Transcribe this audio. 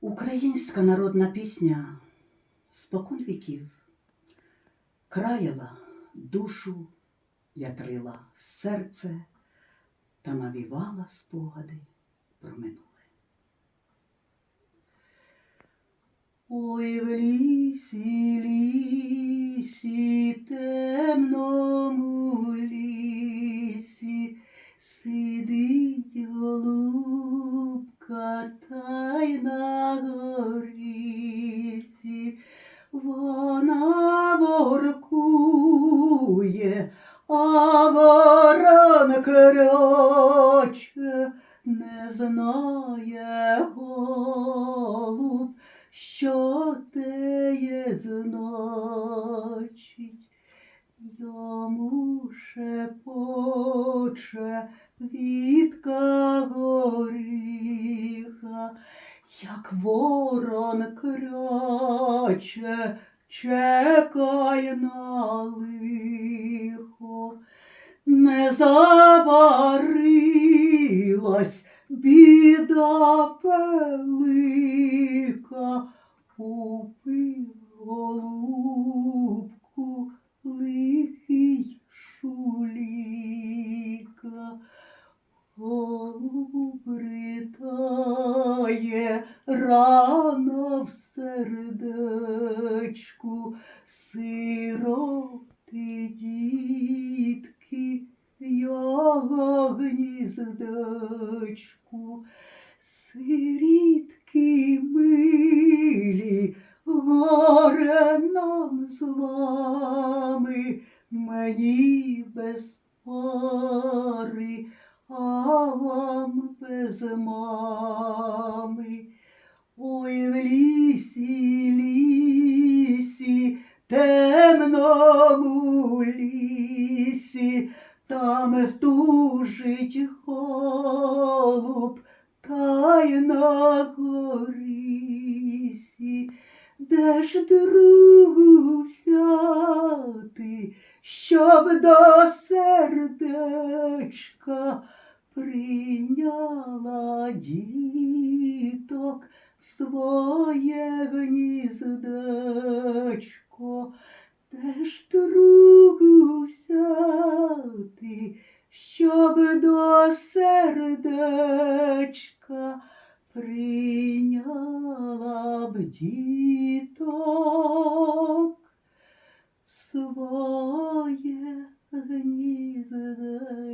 Українська народна пісня спокон віків краяла душу, ятрила серце та навівала спогади про минуле. Ой, в лісі, лісі, темному лісі, сидить голубка та й на горісі. Вона воркує, а ворон кроче, не знає голуб, що теє значить. Йому шепоче квітка як ворон кряче, чекай на лихо, не забарилась біда велика, убив голубку рано в сердечку, сироти дітки його гніздечку. Сирітки милі, горе нам з вами, мені без пари, а вам без мами. Темному лісі, там тужить голуб, та й на горісі. Де ж другу взяти, щоб до сердечка прийняла діток в своє гніздечко? ж другу щоб до сердечка прийняла б діток своє гніздечко.